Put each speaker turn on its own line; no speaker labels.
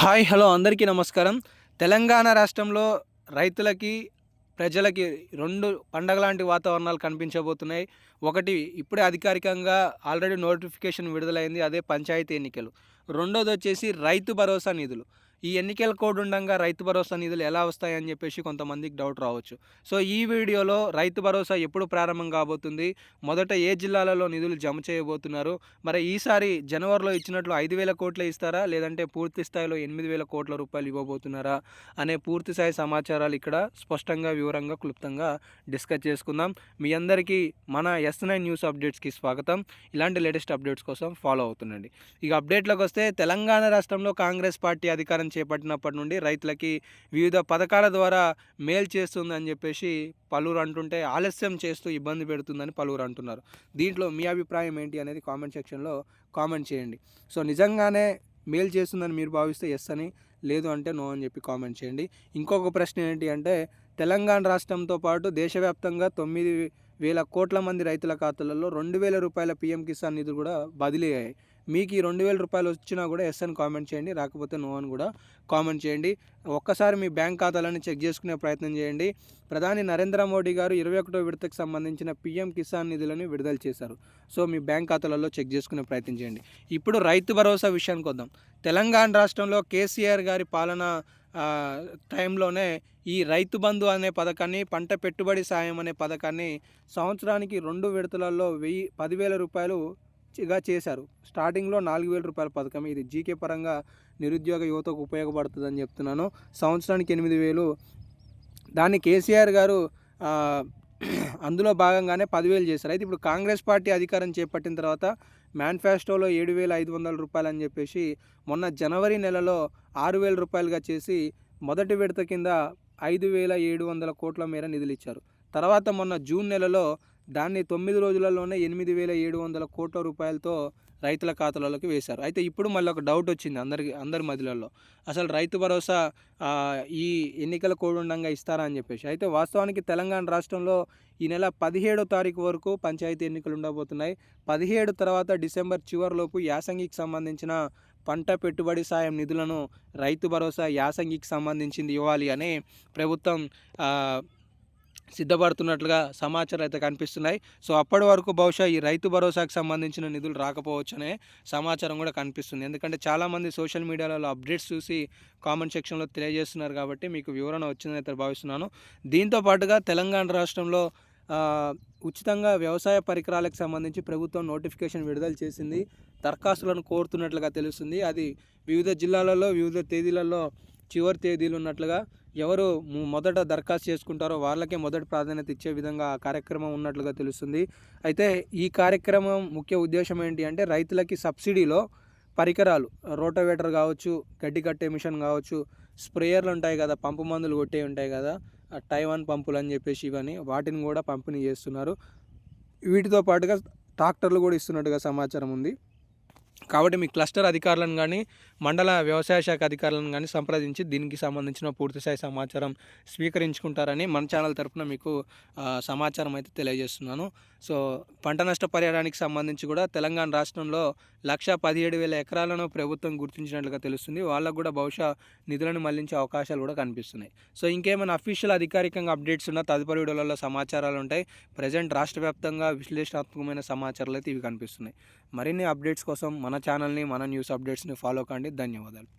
Hi hello అందరికీ నమస్కారం. తెలంగాణ రాష్ట్రంలో రైతులకి ప్రజలకి రెండు పండగ లాంటి వాతావరణాలు కనిపించబోతున్నాయి. ఒకటి ఇప్పుడే అధికారికంగా ఆల్రెడీ నోటిఫికేషన్ విడుదలైంది అదే పంచాయతీ ఎన్నికలు. రెండోది వచ్చేసి రైతు భరోసా నిధులు. ఈ ఎన్నికల కోడ్ ఉండగా రైతు భరోసా నిధులు ఎలా వస్తాయని చెప్పేసి కొంతమందికి డౌట్ రావచ్చు. సో ఈ వీడియోలో రైతు భరోసా ఎప్పుడు ప్రారంభం కాబోతుంది? మొదట ఏ జిల్లాలలో నిధులు జమ చేయబోతున్నారు? మరి ఈసారి జనవరిలో ఇచ్చినట్లు ఐదు వేల కోట్లే ఇస్తారా? లేదంటే పూర్తి స్థాయిలో ఎనిమిది వేల కోట్ల రూపాయలు ఇవ్వబోతున్నారా? అనే పూర్తి స్థాయి సమాచారాలు ఇక్కడ స్పష్టంగా వివరంగా క్లుప్తంగా డిస్కస్ చేసుకుందాం. మీ అందరికీ మన ఎస్ నైన్ న్యూస్ అప్డేట్స్కి స్వాగతం. ఇలాంటి లేటెస్ట్ అప్డేట్స్ కోసం ఫాలో అవుతుండండి. ఇక అప్డేట్లోకి వస్తే తెలంగాణ రాష్ట్రంలో కాంగ్రెస్ పార్టీ అధికారం చేపట్టినప్పటి నుండి రైతులకి వివిధ పథకాల ద్వారా మేలు చేస్తుందని చెప్పేసి పలువురు అంటుంటే ఆలస్యం చేస్తూ ఇబ్బంది పెడుతుందని పలువురు అంటున్నారు. దీంట్లో మీ అభిప్రాయం ఏంటి అనేది కామెంట్ సెక్షన్లో కామెంట్ చేయండి. సో నిజంగానే మేలు చేస్తుందని మీరు భావిస్తే ఎస్ అని లేదు అంటే నో అని చెప్పి కామెంట్ చేయండి. ఇంకొక ప్రశ్న ఏంటి అంటే తెలంగాణ రాష్ట్రంతో పాటు దేశవ్యాప్తంగా తొమ్మిది వేల కోట్ల మంది రైతుల ఖాతాలలో రెండు వేల రూపాయల పిఎం కిసాన్ నిధులు కూడా బదిలీ అయ్యాయి. మీకు ఈ రెండు వేల రూపాయలు వచ్చినా కూడా ఎస్ అని కామెంట్ చేయండి రాకపోతే నో అని కూడా కామెంట్ చేయండి. ఒక్కసారి మీ బ్యాంక్ ఖాతాలను చెక్ చేసుకునే ప్రయత్నం చేయండి. ప్రధాని నరేంద్ర మోడీ గారు ఇరవై ఒకటో విడతకు సంబంధించిన పీఎం కిసాన్ నిధులను విడుదల చేశారు. సో మీ బ్యాంక్ ఖాతాలలో చెక్ చేసుకునే ప్రయత్నం చేయండి. ఇప్పుడు రైతు భరోసా విషయానికి వద్దాం. తెలంగాణ రాష్ట్రంలో కేసీఆర్ గారి పాలన టైంలోనే ఈ రైతు బంధు అనే పథకాన్ని పంట పెట్టుబడి సాయం అనే పథకాన్ని సంవత్సరానికి రెండు విడతలలో వెయ్యి పదివేల రూపాయలు గా చేశారు. స్టార్టింగ్లో నాలుగు వేల రూపాయల పథకం. ఇది జీకే పరంగా నిరుద్యోగ యువతకు ఉపయోగపడుతుందని చెప్తున్నాను. సంవత్సరానికి ఎనిమిది వేలు. దాన్ని కేసీఆర్ గారు అందులో భాగంగానే పదివేలు చేశారు. అయితే ఇప్పుడు కాంగ్రెస్ పార్టీ అధికారం చేపట్టిన తర్వాత మేనిఫెస్టోలో ఏడు వేల ఐదు వందల రూపాయలు అని చెప్పేసి మొన్న జనవరి నెలలో ఆరు వేల రూపాయలుగా చేసి మొదటి విడత కింద ఐదు వేల ఏడు వందల కోట్ల మేర నిధులు ఇచ్చారు. తర్వాత మొన్న జూన్ నెలలో దాన్ని తొమ్మిది రోజులలోనే ఎనిమిది వేల ఏడు వందల కోట్ల రూపాయలతో రైతుల ఖాతాలలోకి వేశారు. అయితే ఇప్పుడు మళ్ళీ ఒక డౌట్ వచ్చింది అందరికి అందరి మధ్యలో అసలు రైతు భరోసా ఈ ఎన్నికల కోడుండంగా ఇస్తారా అని చెప్పేసి. అయితే వాస్తవానికి తెలంగాణ రాష్ట్రంలో ఈ నెల పదిహేడో తారీఖు వరకు పంచాయతీ ఎన్నికలు ఉండబోతున్నాయి. పదిహేడు తర్వాత డిసెంబర్ చివరిలోపు యాసంగికి సంబంధించిన పంట పెట్టుబడి సాయం నిధులను రైతు భరోసా యాసంగికి సంబంధించింది ఇవ్వాలి అని ప్రభుత్వం సిద్ధపడుతున్నట్లుగా సమాచారం అయితే కనిపిస్తున్నాయి. సో అప్పటి వరకు బహుశా ఈ రైతు భరోసాకు సంబంధించిన నిధులు రాకపోవచ్చనే సమాచారం కూడా కనిపిస్తుంది. ఎందుకంటే చాలామంది సోషల్ మీడియాలో అప్డేట్స్ చూసి కామెంట్ సెక్షన్లో తెలియజేస్తున్నారు కాబట్టి మీకు వివరణ వచ్చిందని అయితే భావిస్తున్నాను. దీంతో పాటుగా తెలంగాణ రాష్ట్రంలో ఉచితంగా వ్యవసాయ పరికరాలకు సంబంధించి ప్రభుత్వం నోటిఫికేషన్ విడుదల చేసింది. దరఖాస్తులను కోరుతున్నట్లుగా తెలుస్తుంది. అది వివిధ జిల్లాలలో వివిధ తేదీలలో చివరి తేదీలు ఉన్నట్లుగా ఎవరు మొదట దరఖాస్తు చేసుకుంటారో వాళ్ళకే మొదటి ప్రాధాన్యత ఇచ్చే విధంగా ఆ కార్యక్రమం ఉన్నట్లుగా తెలుస్తుంది. అయితే ఈ కార్యక్రమం ముఖ్య ఉద్దేశం ఏంటి అంటే రైతులకి సబ్సిడీలో పరికరాలు రోటోవేటర్ కావచ్చు గడ్డి కట్టే మిషన్ కావచ్చు స్ప్రేయర్లు ఉంటాయి కదా పంపు మందులు కొట్టే ఉంటాయి కదా టైవాన్ పంపులు అని చెప్పేసి ఇవన్నీ వాటిని కూడా పంపిణీ చేస్తున్నారు. వీటితో పాటుగా ట్రాక్టర్లు కూడా ఇస్తున్నట్టుగా సమాచారం ఉంది. కాబట్టి మీ క్లస్టర్ అధికారులను కానీ మండల వ్యవసాయ శాఖ అధికారులను కానీ సంప్రదించి దీనికి సంబంధించిన పూర్తిస్థాయి సమాచారం స్వీకరించుకుంటారని మన ఛానల్ తరఫున మీకు సమాచారం అయితే తెలియజేస్తున్నాను. సో పంట నష్ట పరిహారానికి సంబంధించి కూడా తెలంగాణ రాష్ట్రంలో లక్ష పదిహేడు వేల ఎకరాలను ప్రభుత్వం గుర్తించినట్లుగా తెలుస్తుంది. వాళ్ళకు కూడా బహుశా నిధులను మళ్ళించే అవకాశాలు కూడా కనిపిస్తున్నాయి. సో ఇంకేమైనా అఫీషియల్ అధికారికంగా అప్డేట్స్ ఉన్న తదుపరి వీడియోలలో సమాచారాలు ఉంటాయి. ప్రజెంట్ రాష్ట్ర వ్యాప్తంగా విశ్లేషణాత్మకమైన సమాచారాలు అయితే ఇవి కనిపిస్తున్నాయి. మరిన్ని అప్డేట్స్ కోసం మన ఛానల్ని మన న్యూస్ అప్డేట్స్ని ఫాలో కండి. ధన్యవాదాలు.